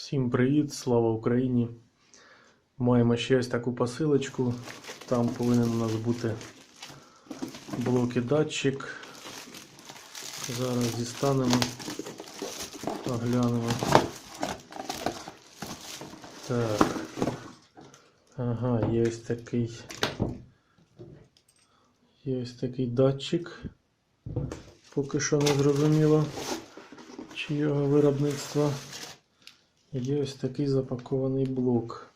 Всім привіт, слава Україні! Маємо ще ось таку посилочку. Там повинен у нас бути блок і датчик. Зараз дістанемо, оглянемо. Так. Ага, є ось такий. Є ось такий датчик. Поки що не зрозуміло, чи його виробництва. Є ось такий запакований блок.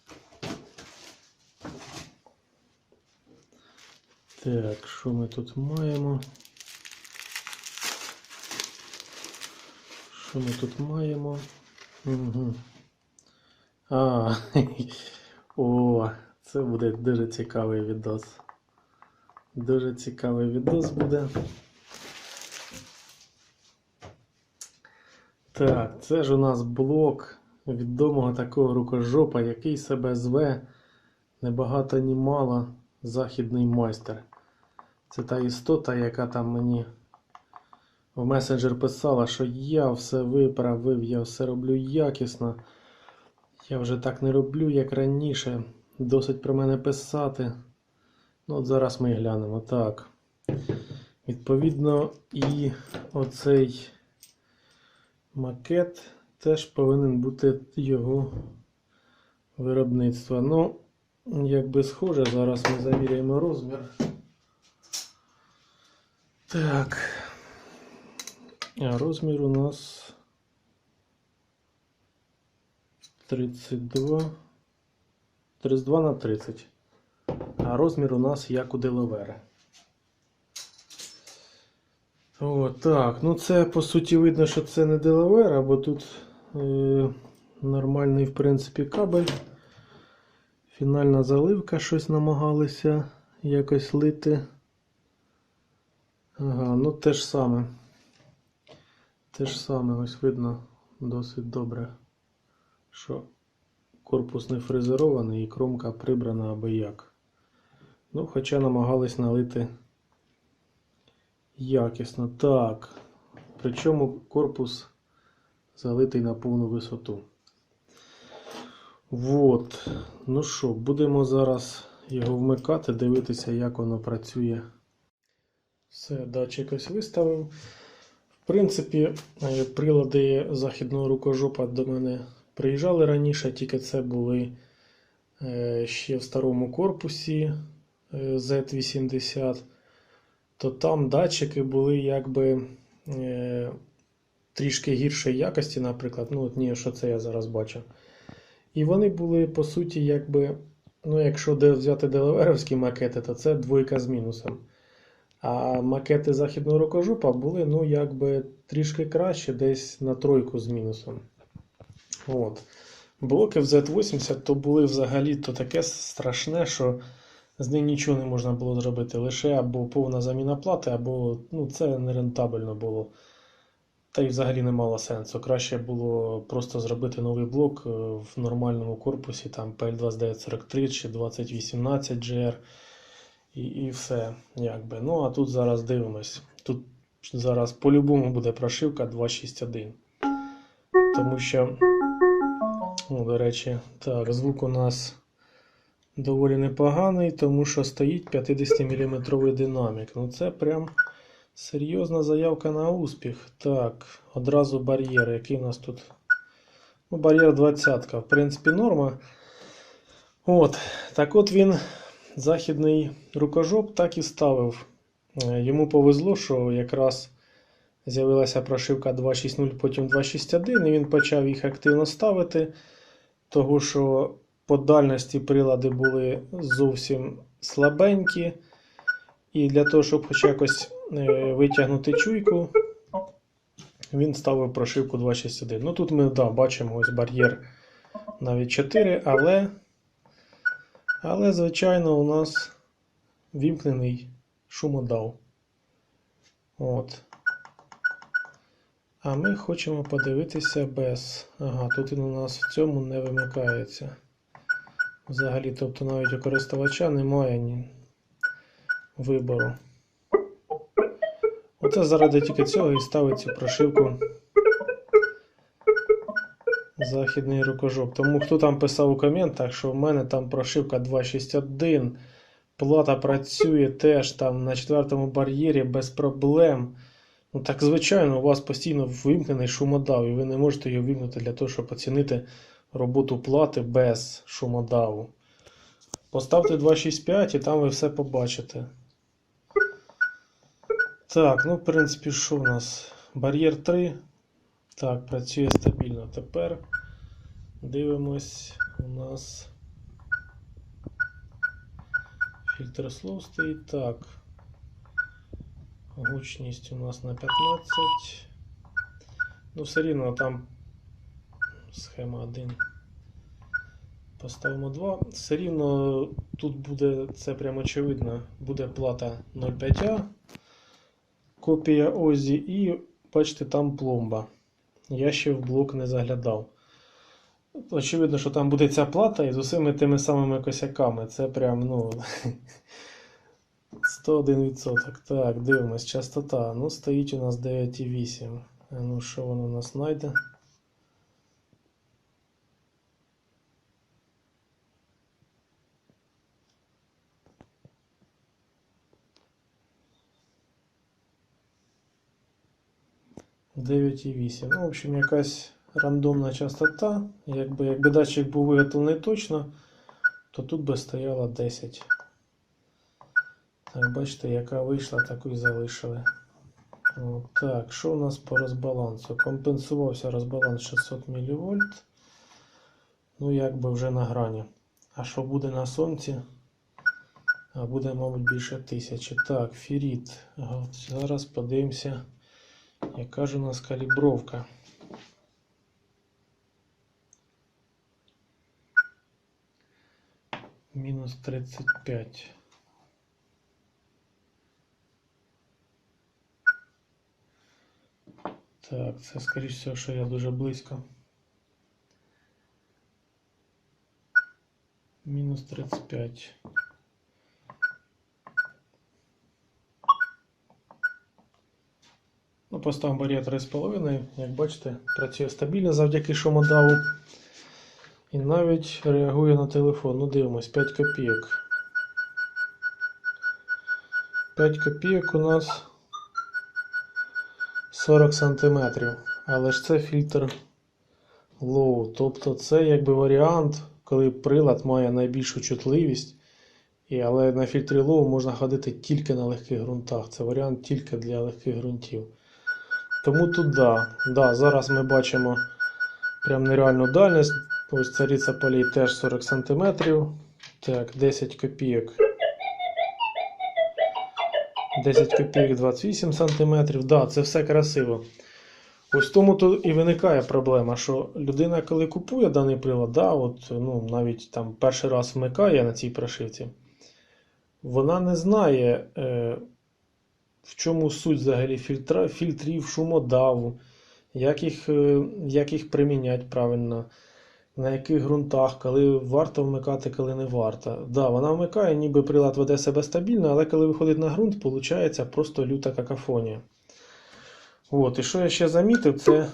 Так, що ми тут маємо? Що ми тут маємо? Угу. А, о, це буде дуже цікавий відос. Дуже цікавий відос буде. Так, це ж у нас блок відомого такого рукожопа, який себе зве небагато ні мало західний майстер. Це та істота, яка там мені в месенджер писала, що я все виправив, я все роблю якісно. Я вже так не роблю, як раніше. Досить про мене писати. Ну, от зараз ми і глянемо. Так. Відповідно, і оцей макет теж повинен бути його виробництва. Ну, якби схоже, зараз ми заміряємо розмір. Так. А розмір у нас 32. 32 на 30. А розмір у нас як у Делавера. О, так, ну це по суті видно, що це не Delaware, бо тут нормальний, в принципі, кабель. Фінальна заливка щось намагалися якось лити. Ага, ну те ж саме. Те ж саме, ось видно досить добре, що корпус не фрезерований і кромка прибрана аби як. Ну, хоча намагались налити якісно. Так. Причому корпус залитий на повну висоту. Вот. Ну що, будемо зараз його вмикати, дивитися, як воно працює. Все, датчик ось виставив. В принципі, е, прилади західного рукожопа до мене приїжджали раніше, тільки це були е, ще в старому корпусі е, Z80 то там датчики були якби е, трішки гіршої якості, наприклад. Ну, от ні, що це я зараз бачу. І вони були, по суті, якби, ну, якщо взяти делаверовські макети, то це двойка з мінусом. А макети західного рукожопа були, ну, якби трішки краще, десь на тройку з мінусом. От. Блоки в Z80 то були взагалі то таке страшне, що з ним нічого не можна було зробити. Лише або повна заміна плати, або ну, це нерентабельно було. Та й взагалі не мало сенсу. Краще було просто зробити новий блок е, в нормальному корпусі, там PL2943 чи 2018 GR і, і все. якби. Ну, а тут зараз дивимось. Тут зараз по-любому буде прошивка 261. Тому що, ну, до речі, так, звук у нас доволі непоганий, тому що стоїть 50-мм динамік. Ну це прям серйозна заявка на успіх. Так, одразу бар'єр. Який у нас тут? Ну, бар'єр 20 в принципі, норма. От, Так от він, західний рукожоп, так і ставив. Е, Йому повезло, що якраз з'явилася прошивка 2.6.0, потім 2.6.1, і він почав їх активно ставити. Того, що по дальності прилади були зовсім слабенькі. І для того, щоб хоч якось е, витягнути чуйку, він ставив прошивку 261. Ну тут ми да, бачимо ось бар'єр навіть 4, але, але, звичайно, у нас вімкнений шумодав. От. А ми хочемо подивитися без. Ага, тут він у нас в цьому не вимикається. Взагалі, тобто навіть у користувача немає ні вибору. Оце заради тільки цього і ставить цю прошивку західний рукожоп. Тому хто там писав у коментах, що в мене там прошивка 2.6.1, плата працює теж там на четвертому бар'єрі без проблем. Ну так звичайно, у вас постійно вимкнений шумодав, і ви не можете його вимкнути для того, щоб оцінити роботу плати без шумодаву. Поставте 2.6.5 і там ви все побачите. Так, ну в принципі, що в нас? Бар'єр 3. Так, працює стабільно. Тепер дивимось, у нас фільтр слов стоїть. Так. Гучність у нас на 15. Ну, все рівно там схема 1. Поставимо 2. Все рівно тут буде, це прямо очевидно, буде плата 0,5А, копія Озі і бачите, там пломба. Я ще в блок не заглядав. Очевидно, що там буде ця плата і з усіми тими самими косяками. Це прям, ну. 101%. Так, дивимось, частота. Ну, стоїть у нас 9,8. А Ну, що воно у нас знайде? Дев'ять і вісім. Ну, в общем, якась рандомна частота. Якби, якби датчик був виготовлений точно, то тут би стояло 10. Так, бачите, яка вийшла, таку і залишили. О, так, що у нас по розбалансу? Компенсувався розбаланс 600 мВ. Ну, якби вже на грані. А що буде на сонці? А буде, мабуть, більше тисячі. Так, феріт. Ага, Зараз подивимося, яка ж у нас калібровка. Мінус 35. Так, це скоріш всього, що я дуже близько. Мінус 35. Ну, поставимо бар'єр 3,5. Як бачите, працює стабільно завдяки шумодаву. І навіть реагує на телефон. Ну, дивимось, 5 копійок. 5 копійок у нас 40 см. Але ж це фільтр low. Тобто це якби варіант, коли прилад має найбільшу чутливість. І, але на фільтрі low можна ходити тільки на легких ґрунтах. Це варіант тільки для легких ґрунтів. Тому тут да. Зараз ми бачимо прям нереальну дальність. Ось цариця полей теж 40 см. Так, 10 копійок. 10 копійок 28 см. Да, це все красиво. Ось тому то і виникає проблема, що людина, коли купує даний прилад, да, от, ну, навіть там перший раз вмикає на цій прошивці, вона не знає, е, в чому суть взагалі фільтра, фільтрів, шумодаву, як їх, е, як їх приміняти правильно, на яких ґрунтах, коли варто вмикати, коли не варто. Да, вона вмикає, ніби прилад веде себе стабільно, але коли виходить на ґрунт, виходить просто люта какафонія. От, і що я ще замітив, це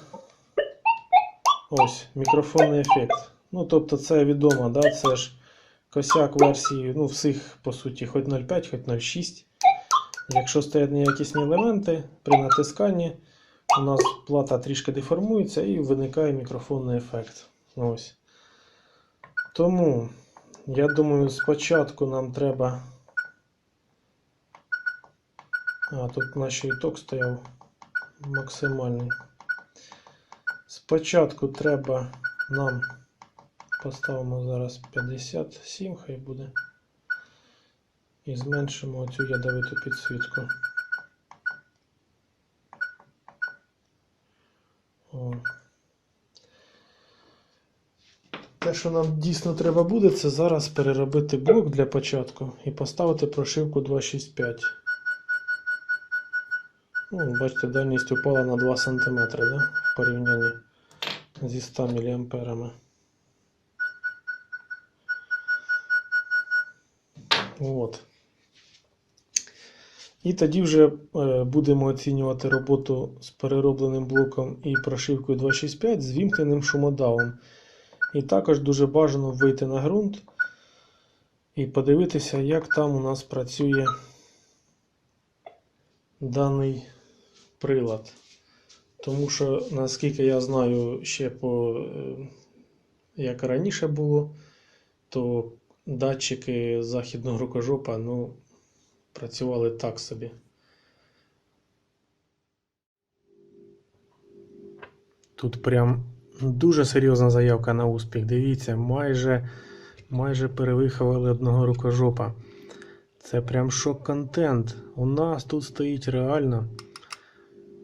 ось мікрофонний ефект. Ну, тобто, це відомо, да? це ж косяк версії ну, всіх, по суті, хоч 0,5, хоч 0,6. Якщо стоять неякісні елементи, при натисканні у нас плата трішки деформується і виникає мікрофонний ефект. Ось. Тому, я думаю, спочатку нам треба. А, тут наш іток стояв максимальний. Спочатку треба нам поставимо зараз 57, хай буде. І зменшимо оцю ядовиту підсвітку. О. Те, що нам дійсно треба буде, це зараз переробити блок для початку і поставити прошивку 265. Ну, бачите, дальність упала на 2 см да? в порівнянні зі 100 мА. От. І тоді вже е, будемо оцінювати роботу з переробленим блоком і прошивкою 265 з вімкненим шумодавом. І також дуже бажано вийти на ґрунт і подивитися, як там у нас працює даний прилад. Тому що, наскільки я знаю, ще по е, як раніше було, то датчики західного рукожопа ну, працювали так собі. Тут прям дуже серйозна заявка на успіх. Дивіться, майже, майже перевиховали одного рукожопа. Це прям шок-контент. У нас тут стоїть реально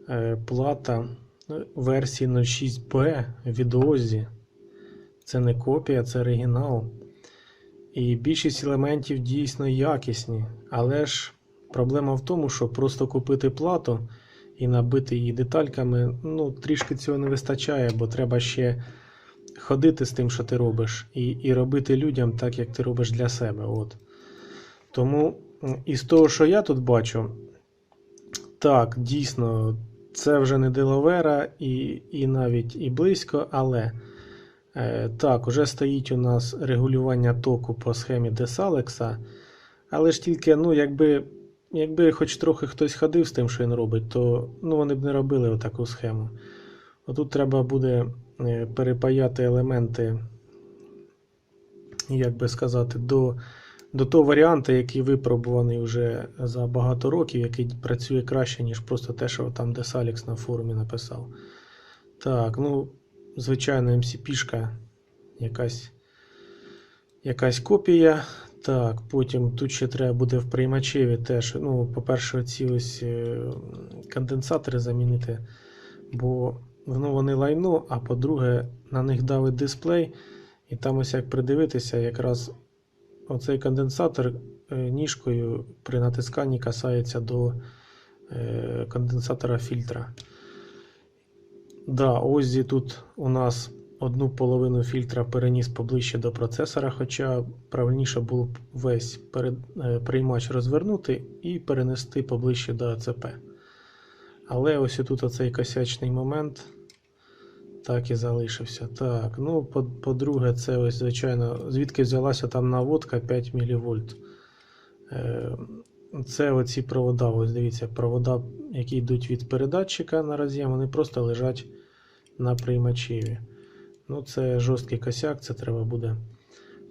е, плата е, версії 06B від Ozzy. Це не копія, це оригінал. І більшість елементів дійсно якісні. Але ж проблема в тому, що просто купити плату і набити її детальками, ну, трішки цього не вистачає, бо треба ще ходити з тим, що ти робиш, і, і робити людям так, як ти робиш для себе. От. Тому із того, що я тут бачу, так, дійсно, це вже не Делавера і, і навіть і близько, але. Е, Так, уже стоїть у нас регулювання току по схемі Desalex, але ж тільки, ну, якби, якби хоч трохи хтось ходив з тим, що він робить, то ну, вони б не робили отаку схему. Отут треба буде е, перепаяти елементи, як би сказати, до, до того варіанту, який випробуваний вже за багато років, який працює краще, ніж просто те, що там Desalix на форумі написав. Так, ну звичайно, MCP-шка, якась, якась копія. Так, потім тут ще треба буде в приймачеві теж. Ну, по-перше, ці ось е, конденсатори замінити, бо ну, вони лайно, а по-друге, на них давить дисплей. І там ось як придивитися, якраз оцей конденсатор е, ніжкою при натисканні касається до е, конденсатора фільтра. Да, Оззі тут у нас одну половину фільтра переніс поближче до процесора, хоча правильніше було б весь е, приймач розвернути і перенести поближче до АЦП. Але ось тут оцей косячний момент так і залишився. Так, ну, по- по-друге, це ось, звичайно, звідки взялася там наводка 5 мВ. Е, це оці провода, ось дивіться, провода, які йдуть від передатчика на роз'єм, вони просто лежать на приймачеві. Ну, це жорсткий косяк, це треба буде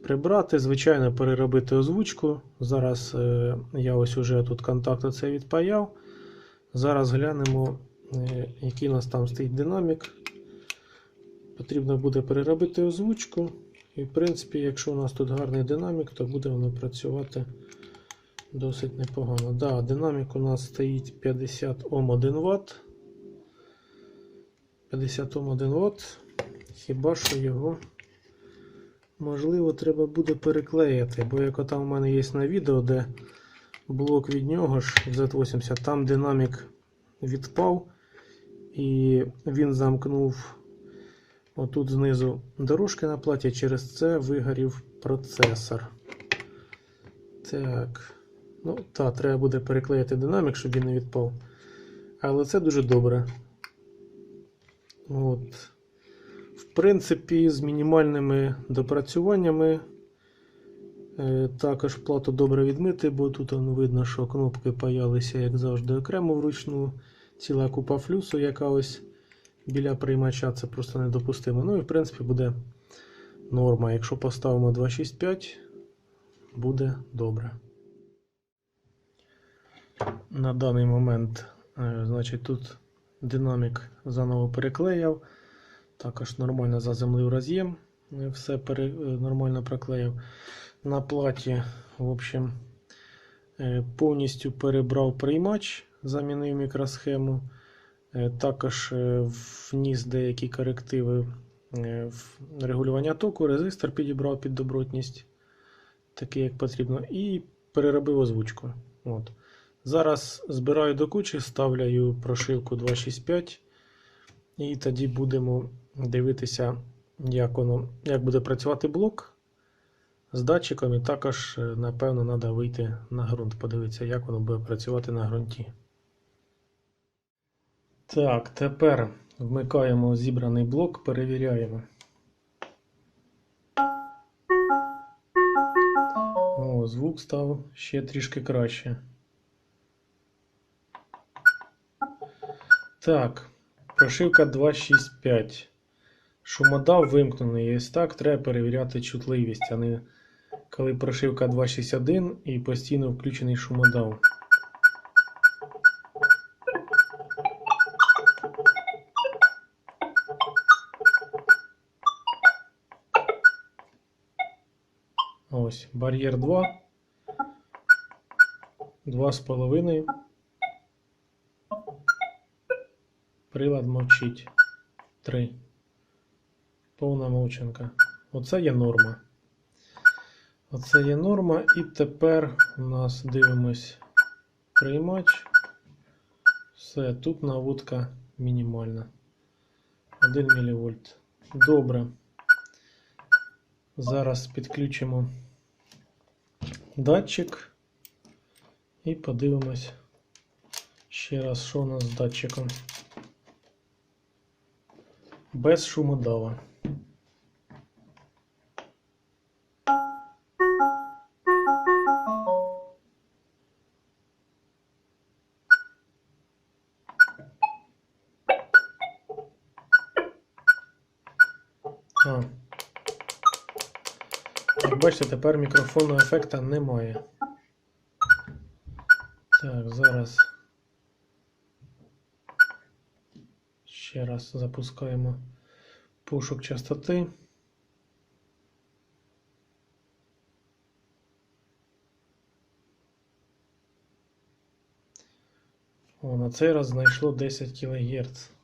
прибрати. Звичайно, переробити озвучку. Зараз е, я ось уже тут контакт оце відпаяв. Зараз глянемо, е, який у нас там стоїть динамік. Потрібно буде переробити озвучку. І, в принципі, якщо у нас тут гарний динамік, то буде воно працювати досить непогано. Да, динамік у нас стоїть 50 Ом 1 Вт. 50 Ом 1 Вт. Хіба що його можливо треба буде переклеїти, бо як там у мене є на відео, де блок від нього ж Z80, там динамік відпав і він замкнув отут знизу дорожки на платі, через це вигорів процесор. Так. Ну, та, треба буде переклеїти динамік, щоб він не відпав. Але це дуже добре. От. В принципі, з мінімальними допрацюваннями. Е, також плату добре відмити, бо тут он видно, що кнопки паялися, як завжди, окремо вручну. Ціла купа флюсу, яка ось біля приймача, це просто недопустимо. Ну і в принципі буде норма. Якщо поставимо 265, буде добре. На даний момент, е, значить, тут динамік заново переклеяв. Також нормально заземлив роз'єм, е, все пере, е, нормально проклеїв. На платі, в общем, е, повністю перебрав приймач, замінив мікросхему. Також вніс деякі корективи в регулювання току, резистор підібрав під добротність, такий як потрібно, і переробив озвучку. От. Зараз збираю до кучі, ставляю прошивку 265, і тоді будемо дивитися, як воно, як буде працювати блок. з датчиком, і також, е, напевно, треба вийти на ґрунт, подивитися, як воно буде працювати на ґрунті. Так, тепер вмикаємо зібраний блок, перевіряємо. О, звук став ще трішки краще. Так, прошивка 265. Шумодав вимкнений. Ось так треба перевіряти чутливість, а не коли прошивка 261 і постійно включений шумодав. Ось, бар'єр 2. 2,5. Прилад мовчить. 3. Повна мовчанка. Оце є норма. Оце є норма. І тепер у нас дивимось приймач. Все, тут наводка мінімальна. 1 мВ. Добре. Зараз підключимо датчик і подивимось ще раз, що у нас з датчиком. Без шумодава. А. Бачите, тепер мікрофонного ефекта немає. Так, зараз ще раз запускаємо пошук частоти. О, на цей раз знайшло 10 кГц.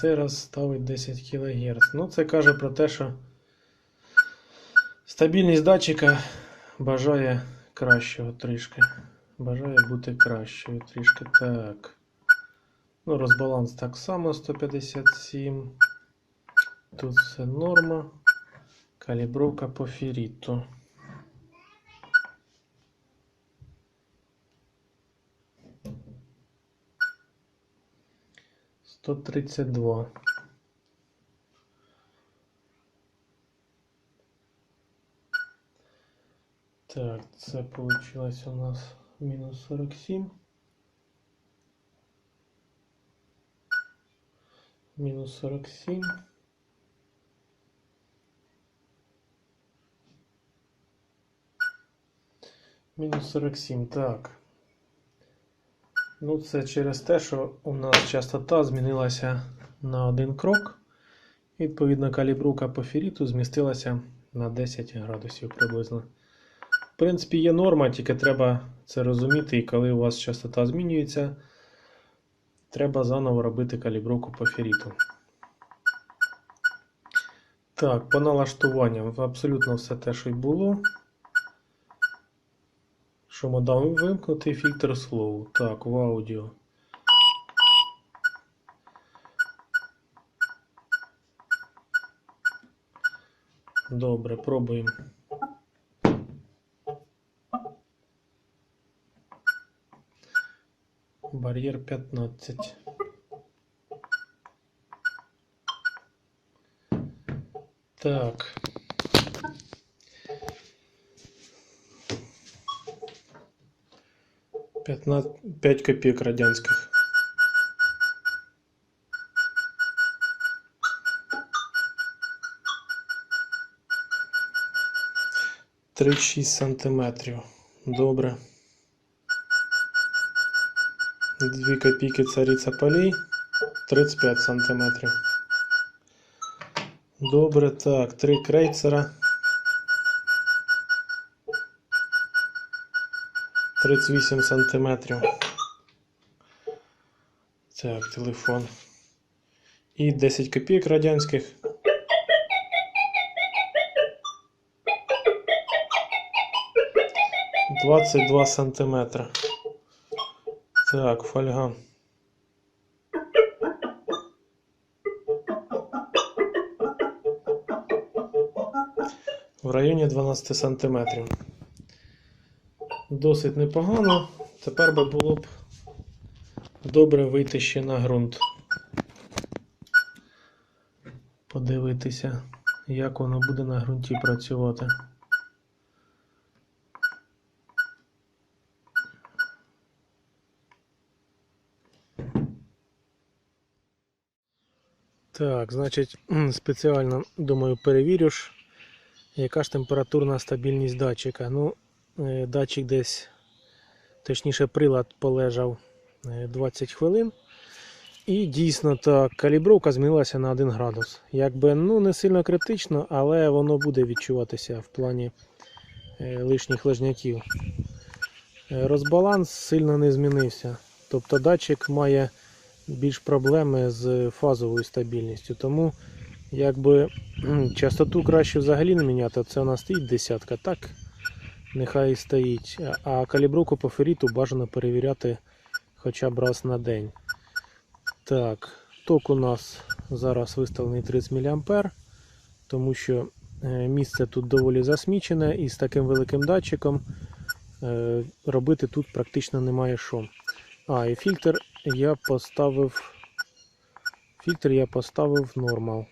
цей раз ставить 10 кГц. Ну, це каже про те, що стабільність датчика бажає кращого трішки. Бажає бути кращою трішки. Так. Ну, Розбаланс так само 157. Тут все норма. Калібровка по фіріту. 132. Так, це получилось у нас минус 47. Мінус 47. Мінус 47, так. Ну, це через те, що у нас частота змінилася на один крок. Відповідно, калібровка по ферриту змістилася на 10 градусів приблизно. В принципі, є норма, тільки треба це розуміти, і коли у вас частота змінюється, треба заново робити калібровку по ферриту. Так, по налаштуванням абсолютно все те, що й було. Шумодав вимкнутий фільтр слоу. Так, в аудіо. Добре, пробуємо. Бар'єр 15. Так. 15, 5 копеек радянских. Тридцять шість сантиметрів. Добре. Дві копійки цариця полей. 35 сантиметрів. Добре, так, три крейцера. 38 сантиметрів. Так, телефон. І 10 копійок радянських. 22 сантиметри. Так, фольга. В районі 12 сантиметрів. Досить непогано. Тепер би було б добре вийти ще на ґрунт. Подивитися, як воно буде на ґрунті працювати. Так, значить, спеціально думаю, перевірю ж, яка ж температурна стабільність датчика. Ну, датчик десь, точніше, прилад полежав е, 20 хвилин. І дійсно так, калібровка змінилася на 1 градус. Якби ну не сильно критично, але воно буде відчуватися в плані е, лишніх лежняків. Е, Розбаланс сильно не змінився. Тобто датчик має більш проблеми з фазовою стабільністю. Тому якби частоту краще взагалі не міняти. Це у нас стоїть десятка, так нехай і стоїть. А- калібровку по ферриту бажано перевіряти хоча б раз на день. Так, ток у нас зараз виставлений 30 мА, тому що е, місце тут доволі засмічене і з таким великим датчиком е, робити тут практично немає що. А, і фільтр я поставив. Фільтр я поставив нормал.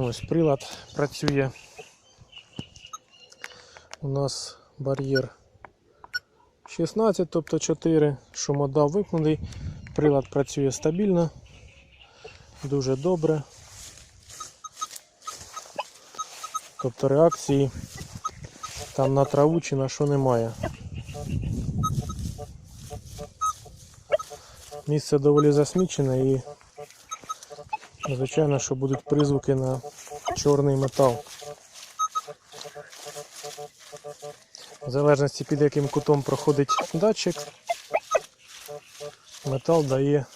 Ось прилад працює. У нас бар'єр 16, тобто 4, шумодав вимкнений. Прилад працює стабільно, дуже добре. Тобто реакції там на траву чи на що немає. Місце доволі засмічене і звичайно, що будуть призвуки на чорний метал. В залежності під яким кутом проходить датчик, метал дає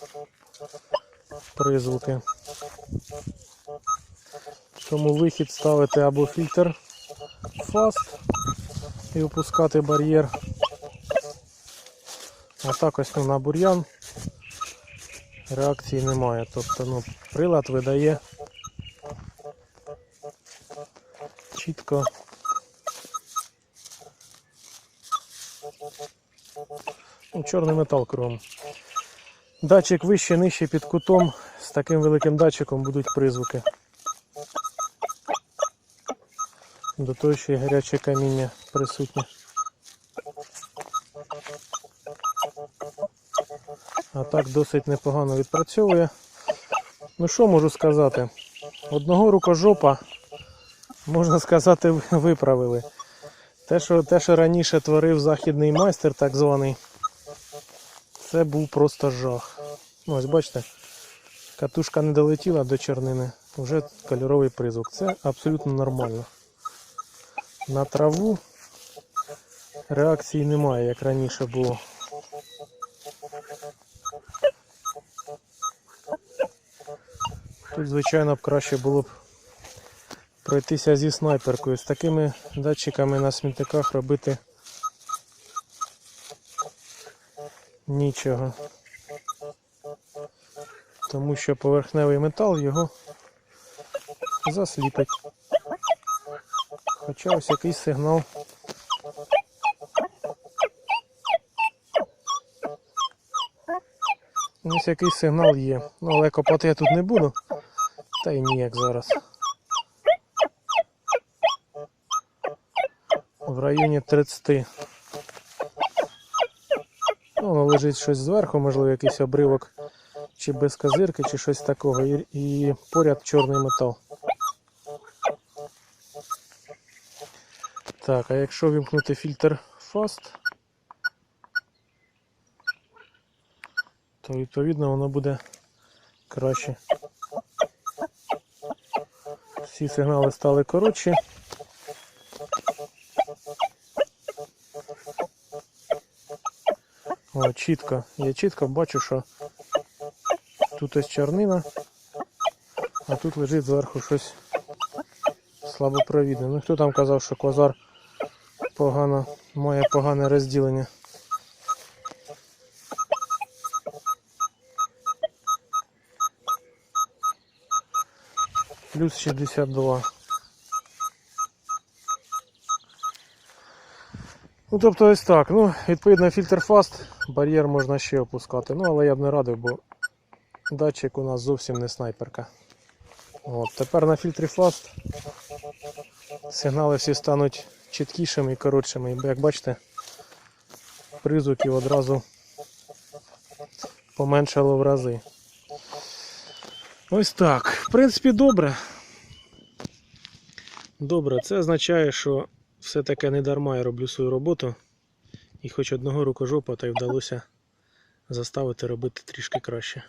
призвуки. Тому вихід ставити або фільтр фаст і опускати бар'єр. А так ось ну, на бур'ян реакції немає. Тобто ну, прилад видає чітко Ну, чорний метал кругом. Датчик вище, нижче під кутом. З таким великим датчиком будуть призвуки. До того ще й гаряче каміння присутнє. А так досить непогано відпрацьовує. Ну що можу сказати? Одного рукожопа, можна сказати, виправили. Те, що, те, що раніше творив західний майстер, так званий, це був просто жах. Ну, Ось бачите, катушка не долетіла до чернини, вже кольоровий призвук. Це абсолютно нормально. На траву реакції немає, як раніше було. Тут, звичайно, б краще було б пройтися зі снайперкою. З такими датчиками на смітниках робити нічого. Тому що поверхневий метал його засліпить. Хоча ось якийсь сигнал. Ось якийсь сигнал є. Ну, але копати я тут не буду. Та й ніяк зараз. В районі 30. Ну, воно лежить щось зверху, можливо, якийсь обривок, чи без козирки, чи щось такого. І, і поряд чорний метал. Так, а якщо вімкнути фільтр Fast, то відповідно воно буде краще. Всі сигнали стали коротші. О, чітко. Я чітко бачу, що тут ось чорнина, а тут лежить зверху щось слабопровідний. Ну хто там казав, що квазар погано, має погане розділення. Плюс 62. Ну, тобто ось так. Ну, відповідно, фільтр фаст, бар'єр можна ще опускати. Ну, але я б не радив, бо датчик у нас зовсім не снайперка. От, тепер на фільтрі фаст сигнали всі стануть чіткішими і коротшими. Як бачите, призвуків одразу поменшало в рази. Ось так. Принципі, добре. Добре, це означає, що все-таки не дарма я роблю свою роботу. І хоч одного рукожопа, та й вдалося заставити робити трішки краще.